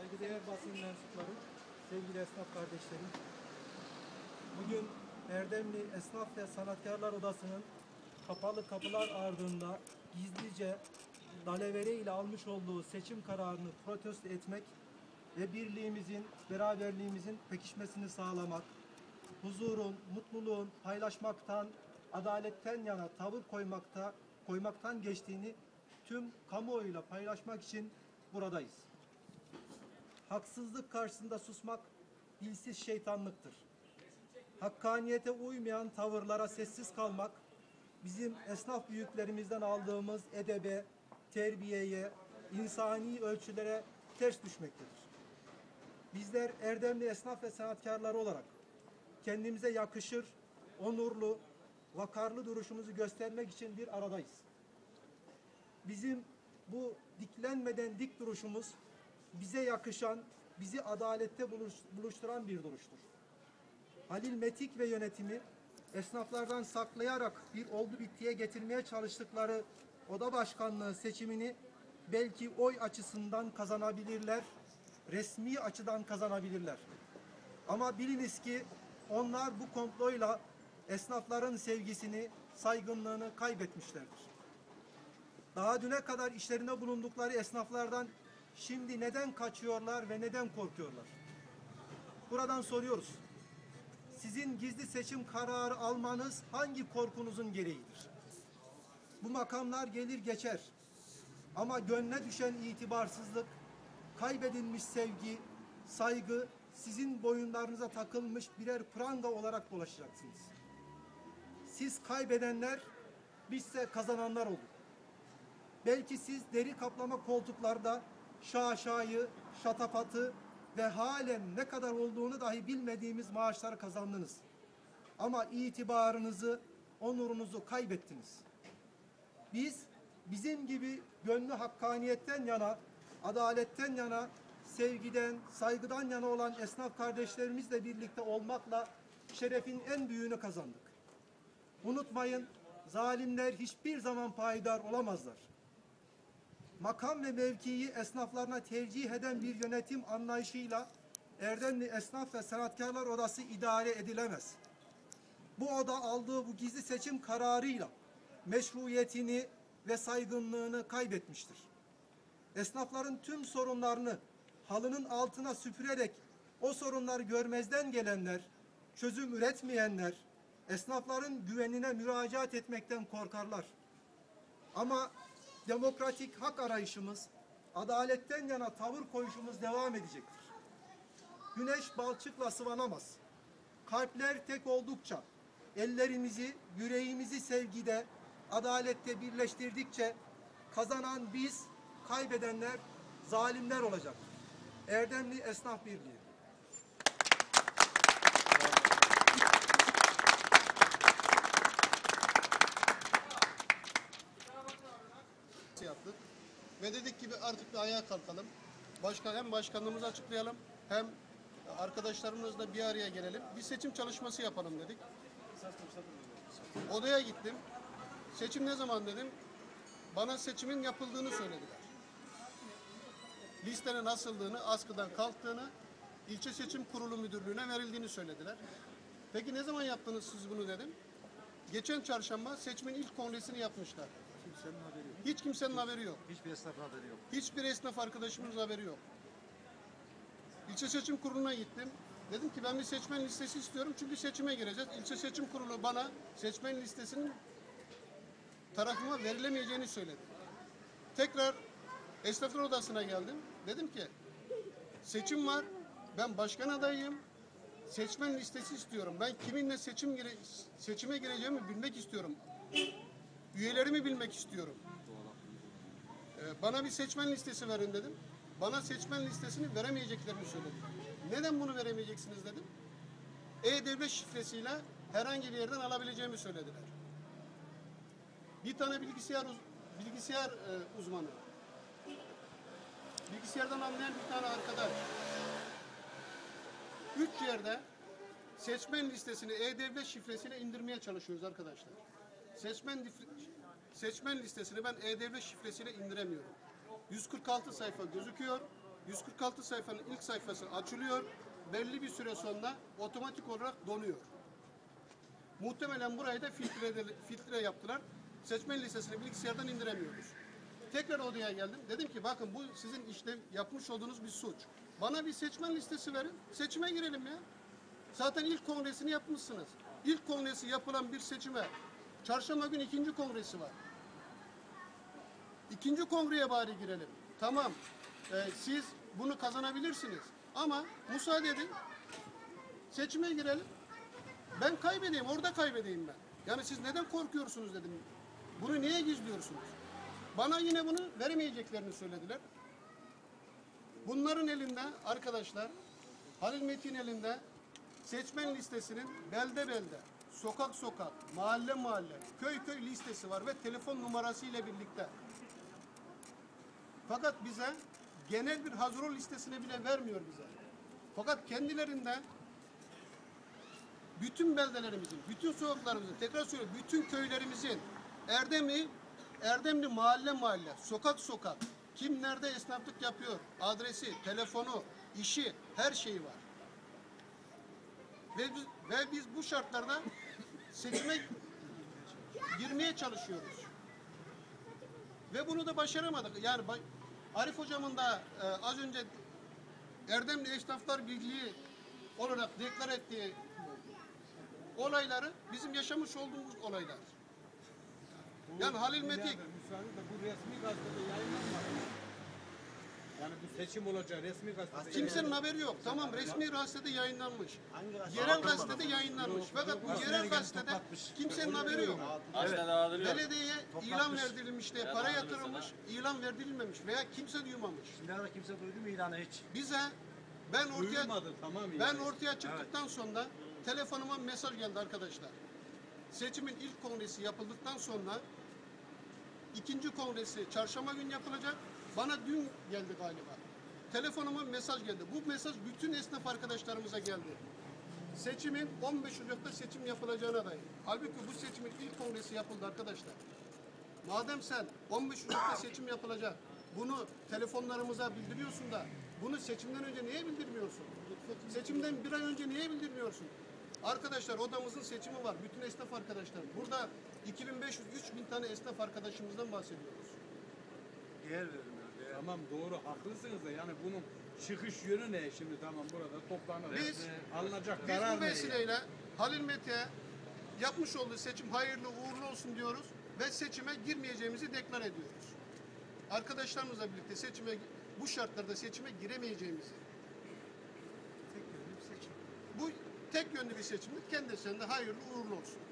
saygıdeğer basın mensupları, sevgili esnaf kardeşlerim. Bugün Erdemli Esnaf ve Sanatkarlar Odası'nın kapalı kapılar ardında gizlice dalevere ile almış olduğu seçim kararını protesto etmek ve birliğimizin, beraberliğimizin pekişmesini sağlamak, huzurun, mutluluğun paylaşmaktan, adaletten yana tavır koymakta, koymaktan geçtiğini tüm kamuoyuyla paylaşmak için buradayız. Haksızlık karşısında susmak dilsiz şeytanlıktır. Hakkaniyete uymayan tavırlara sessiz kalmak bizim esnaf büyüklerimizden aldığımız edebe, terbiyeye, insani ölçülere ters düşmektedir. Bizler erdemli esnaf ve sanatkarları olarak kendimize yakışır, onurlu, vakarlı duruşumuzu göstermek için bir aradayız. Bizim bu diklenmeden dik duruşumuz bize yakışan, bizi adalette buluş- buluşturan bir duruştur. Halil Metik ve yönetimi esnaflardan saklayarak bir oldu bittiye getirmeye çalıştıkları oda başkanlığı seçimini belki oy açısından kazanabilirler, resmi açıdan kazanabilirler. Ama biliniz ki onlar bu komployla esnafların sevgisini, saygınlığını kaybetmişlerdir. Daha düne kadar işlerinde bulundukları esnaflardan şimdi neden kaçıyorlar ve neden korkuyorlar? Buradan soruyoruz. Sizin gizli seçim kararı almanız hangi korkunuzun gereğidir? Bu makamlar gelir geçer. Ama gönle düşen itibarsızlık, kaybedilmiş sevgi, saygı sizin boyunlarınıza takılmış birer pranga olarak dolaşacaksınız. Siz kaybedenler, bizse kazananlar olduk. Belki siz deri kaplama koltuklarda şaşayı, şatafatı ve halen ne kadar olduğunu dahi bilmediğimiz maaşları kazandınız. Ama itibarınızı, onurunuzu kaybettiniz. Biz bizim gibi gönlü hakkaniyetten yana, adaletten yana, sevgiden, saygıdan yana olan esnaf kardeşlerimizle birlikte olmakla şerefin en büyüğünü kazandık. Unutmayın, zalimler hiçbir zaman payidar olamazlar makam ve mevkiyi esnaflarına tercih eden bir yönetim anlayışıyla Erdemli Esnaf ve Sanatkarlar Odası idare edilemez. Bu oda aldığı bu gizli seçim kararıyla meşruiyetini ve saygınlığını kaybetmiştir. Esnafların tüm sorunlarını halının altına süpürerek o sorunları görmezden gelenler, çözüm üretmeyenler, esnafların güvenine müracaat etmekten korkarlar. Ama demokratik hak arayışımız, adaletten yana tavır koyuşumuz devam edecektir. Güneş balçıkla sıvanamaz. Kalpler tek oldukça, ellerimizi, yüreğimizi sevgide, adalette birleştirdikçe kazanan biz, kaybedenler zalimler olacaktır. Erdemli Esnaf Birliği. Yaptık. Ve dedik ki artık bir ayağa kalkalım. Başkan hem başkanlığımızı açıklayalım hem arkadaşlarımızla bir araya gelelim. Bir seçim çalışması yapalım dedik. Odaya gittim. Seçim ne zaman dedim. Bana seçimin yapıldığını söylediler. Listenin asıldığını, askıdan kalktığını, ilçe seçim kurulu müdürlüğüne verildiğini söylediler. Peki ne zaman yaptınız siz bunu dedim. Geçen çarşamba seçimin ilk kongresini yapmışlar. Kimsenin haberi yok. Hiç kimsenin haberi yok. Hiçbir esnafın haberi yok. Hiçbir esnaf arkadaşımız haberi yok. İlçe seçim kuruluna gittim. Dedim ki ben bir seçmen listesi istiyorum çünkü seçime gireceğiz. İlçe seçim kurulu bana seçmen listesinin tarafıma verilemeyeceğini söyledi. Tekrar esnaflar odasına geldim. Dedim ki seçim var. Ben başkan adayıyım. Seçmen listesi istiyorum. Ben kiminle seçim gire- seçime gireceğimi bilmek istiyorum. Üyelerimi bilmek istiyorum. Ee, Bana bir seçmen listesi verin dedim. Bana seçmen listesini veremeyeceklerini söylediler. Neden bunu veremeyeceksiniz dedim. E-Devlet şifresiyle herhangi bir yerden alabileceğimi söylediler. Bir tane bilgisayar bilgisayar e, uzmanı. Bilgisayardan anlayan bir tane arkadaş. Üç yerde seçmen listesini E-Devlet şifresiyle indirmeye çalışıyoruz arkadaşlar. Seçmen seçmen listesini ben E-Devlet şifresiyle indiremiyorum. 146 sayfa gözüküyor. 146 sayfanın ilk sayfası açılıyor. Belli bir süre sonra otomatik olarak donuyor. Muhtemelen burayı da filtre, filtre yaptılar. Seçmen listesini bilgisayardan indiremiyoruz. Tekrar odaya geldim. Dedim ki bakın bu sizin işte yapmış olduğunuz bir suç. Bana bir seçmen listesi verin. Seçime girelim ya. Zaten ilk kongresini yapmışsınız. İlk kongresi yapılan bir seçime çarşamba günü ikinci kongresi var. İkinci kongreye bari girelim. Tamam. Ee, siz bunu kazanabilirsiniz. Ama müsaade edin. Seçime girelim. Ben kaybedeyim, orada kaybedeyim ben. Yani siz neden korkuyorsunuz dedim. Bunu niye gizliyorsunuz? Bana yine bunu veremeyeceklerini söylediler. Bunların elinde arkadaşlar, Halil Metin elinde seçmen listesinin belde belde, sokak sokak, mahalle mahalle, köy köy listesi var ve telefon numarası ile birlikte. Fakat bize genel bir hazırol listesini bile vermiyor bize. Fakat kendilerinde bütün beldelerimizin, bütün sokaklarımızın, tekrar söylüyorum, bütün köylerimizin Erdemli, Erdemli mahalle mahalle, sokak sokak, kim nerede esnaflık yapıyor, adresi, telefonu, işi, her şeyi var. Ve biz, ve biz bu şartlarda seçime girmeye çalışıyoruz. Ve bunu da başaramadık. Yani Arif hocamın da e, az önce Erdemli Esnaflar Birliği olarak deklar ettiği olayları bizim yaşamış olduğumuz olaylar. Yani Halil Metin Müsaade de bu resmi gazetede yayınlanmadı. Yani bu seçim olacak resmi gazetede kimsenin haberi yok. Tamam resmi gazetede yayınlanmış. Yerel gazetede yayınlanmış. Fakat bu yerel gazetede kimsenin haberi yok. Belediyeye ilan verdirilmiş de para yatırılmış, ilan verdirilmemiş veya kimse duymamış. Şimdiye kadar kimse duydu mu ilanı hiç? Bize ben ortaya tamam. Ben ortaya çıktıktan sonra telefonuma mesaj geldi arkadaşlar. Seçimin ilk kongresi yapıldıktan sonra ikinci kongresi çarşamba günü yapılacak. Bana dün geldi galiba. Telefonuma mesaj geldi. Bu mesaj bütün esnaf arkadaşlarımıza geldi. Seçimin 15 Ocak'ta seçim yapılacağına dair. Halbuki bu seçimin ilk kongresi yapıldı arkadaşlar. Madem sen 15 Ocak'ta seçim yapılacak, bunu telefonlarımıza bildiriyorsun da bunu seçimden önce niye bildirmiyorsun? Seçimden bir ay önce niye bildirmiyorsun? Arkadaşlar odamızın seçimi var. Bütün esnaf arkadaşlar. Burada 2500-3000 tane esnaf arkadaşımızdan bahsediyoruz. Değer verilmiyor. Değer. Tamam doğru haklısınız da yani bunun çıkış yönü ne şimdi tamam burada toplanır. Biz- alınacak Biz karar bu vesileyle Halil Mete'ye yapmış olduğu seçim hayırlı uğurlu olsun diyoruz ve seçime girmeyeceğimizi deklar ediyoruz. Arkadaşlarımızla birlikte seçime bu şartlarda seçime giremeyeceğimizi. Bu tek yönlü bir seçimdir. De hayırlı uğurlu olsun.